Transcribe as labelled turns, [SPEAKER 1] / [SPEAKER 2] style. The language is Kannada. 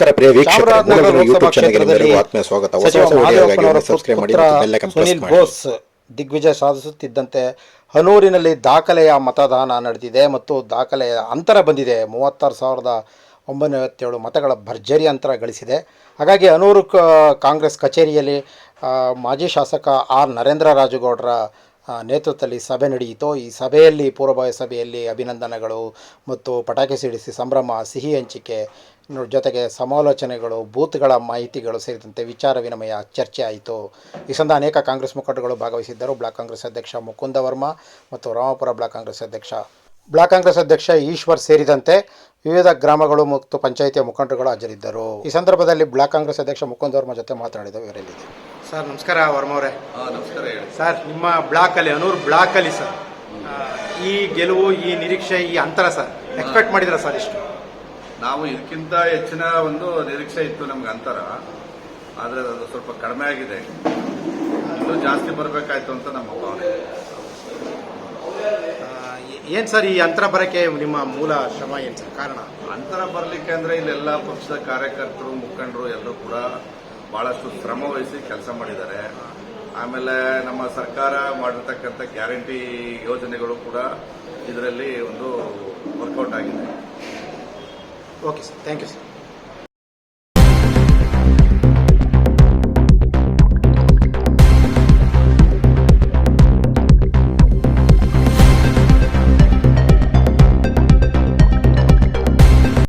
[SPEAKER 1] ನಮಸ್ಕಾರ ಪ್ರಿಯ ವೀಕ್ಷಕರೇ
[SPEAKER 2] ಚಾಮರಾಜನಗರ
[SPEAKER 1] ಯೂಟ್ಯೂಬ್ ಚಾನಲ್ಗೆ ಆತ್ಮೀಯ ಸ್ವಾಗತ. ಹೊಸ
[SPEAKER 2] ಸಚಿವ
[SPEAKER 1] ಹೊಸ ವಿಡಿಯೋಗಾಗಿ ಸಬ್ಸ್ಕ್ರೈಬ್ ಮಾಡಿ ಬೆಲ್ ಐಕಾನ್ ಪ್ರೆಸ್
[SPEAKER 2] ಸುನಿಲ್
[SPEAKER 1] ಮಾಡಿ
[SPEAKER 2] ಬೋಸ್ ದಿಗ್ವಿಜಯ ಸಾಧಿಸುತ್ತಿದ್ದಂತೆ ಹನೂರಿನಲ್ಲಿ ದಾಖಲೆಯ ಮತದಾನ ನಡೆದಿದೆ ಮತ್ತು ದಾಖಲೆಯ ಅಂತರ ಬಂದಿದೆ. ಮೂವತ್ತಾರು ಸಾವಿರದ ಒಂಬೈನೂರ ಐವತ್ತೇಳು ಮತಗಳ ಭರ್ಜರಿ ಅಂತರ ಗಳಿಸಿದೆ. ಹಾಗಾಗಿ ಹನೂರು ಕಾಂಗ್ರೆಸ್ ಕಚೇರಿಯಲ್ಲಿ ಮಾಜಿ ಶಾಸಕ ಆರ್ ನರೇಂದ್ರ ರಾಜುಗೌಡರ ನೇತೃತ್ವದಲ್ಲಿ ಸಭೆ ನಡೆಯಿತು. ಈ ಸಭೆಯಲ್ಲಿ, ಪೂರ್ವಭಾವಿ ಸಭೆಯಲ್ಲಿ ಅಭಿನಂದನೆಗಳು ಮತ್ತು ಪಟಾಕಿ ಸಿಡಿಸಿ ಸಂಭ್ರಮ, ಸಿಹಿ ಹಂಚಿಕೆ ಜೊತೆಗೆ ಸಮಾಲೋಚನೆಗಳು, ಬೂತ್ಗಳ ಮಾಹಿತಿಗಳು ಸೇರಿದಂತೆ ವಿಚಾರ ವಿನಿಮಯ ಚರ್ಚೆ ಆಯಿತು. ಈ ಸಂದ ಅನೇಕ ಕಾಂಗ್ರೆಸ್ ಮುಖಂಡಗಳು ಭಾಗವಹಿಸಿದ್ದರು. ಬ್ಲಾಕ್ ಕಾಂಗ್ರೆಸ್ ಅಧ್ಯಕ್ಷ ಮುಕುಂದ ವರ್ಮಾ ಮತ್ತು ರಾಮಪುರ ಬ್ಲಾಕ್ ಕಾಂಗ್ರೆಸ್ ಅಧ್ಯಕ್ಷ. ಬ್ಲಾಕ್ ಕಾಂಗ್ರೆಸ್ ಅಧ್ಯಕ್ಷ ಈಶ್ವರ್ ಸೇರಿದಂತೆ ವಿವಿಧ ಗ್ರಾಮಗಳು ಮತ್ತು ಪಂಚಾಯಿತಿಯ ಮುಖಂಡರುಗಳು ಹಾಜರಿದ್ದರು. ಈ ಸಂದರ್ಭದಲ್ಲಿ ಬ್ಲಾಕ್ ಕಾಂಗ್ರೆಸ್ ಅಧ್ಯಕ್ಷ ಮುಕುಂದ ವರ್ಮಾ ಜೊತೆ ಮಾತನಾಡಿದ ಇವರಲ್ಲಿದೆ ಸರ್ ನಮಸ್ಕಾರ ವರ್ಮ ಅವರೇ.
[SPEAKER 3] ನಮಸ್ಕಾರ ಹೇಳಿ.
[SPEAKER 2] ಸರ್ ನಿಮ್ಮ ಬ್ಲಾಕಲ್ಲಿ ಬ್ಲಾಕ್ ಅಲ್ಲಿ ಸರ್ ಈ ಗೆಲುವು ಈ ನಿರೀಕ್ಷೆ ಈ ಅಂತರ ಸರ್ ಎಕ್ಸ್ಪೆಕ್ಟ್ ಮಾಡಿದ್ರ ಸರ್ ಇಷ್ಟು?
[SPEAKER 3] ನಾವು ಇದಕ್ಕಿಂತ ಹೆಚ್ಚಿನ ಒಂದು ನಿರೀಕ್ಷೆ ಇತ್ತು ನಮ್ಗೆ ಅಂತರ ಆದ್ರೆ ಅದು ಸ್ವಲ್ಪ ಕಡಿಮೆ ಆಗಿದೆ. ಇನ್ನೂ ಜಾಸ್ತಿ ಬರಬೇಕಾಯ್ತು ಅಂತ ನಮ್ಮ ಭಾವನೆ.
[SPEAKER 2] ಏನ್ ಸರ್ ಈ ಅಂತರ ಬರಕ್ಕೆ ನಿಮ್ಮ ಮೂಲ ಶ್ರಮ ಏನ್ ಸರ್ ಕಾರಣ?
[SPEAKER 3] ಅಂತರ ಬರಲಿಕ್ಕೆ ಅಂದ್ರೆ ಇಲ್ಲೆಲ್ಲ ಪಕ್ಷದ ಕಾರ್ಯಕರ್ತರು ಮುಖಂಡರು ಎಲ್ಲರೂ ಕೂಡ ಬಹಳಷ್ಟು ಶ್ರಮ ವಹಿಸಿ ಕೆಲಸ ಮಾಡಿದ್ದಾರೆ. ಆಮೇಲೆ ನಮ್ಮ ಸರ್ಕಾರ ಮಾಡಿರ್ತಕ್ಕಂಥ ಗ್ಯಾರಂಟಿ ಯೋಜನೆಗಳು ಕೂಡ ಇದರಲ್ಲಿ ಒಂದು ವರ್ಕೌಟ್ ಆಗಿದೆ.
[SPEAKER 2] Okay sir thank you sir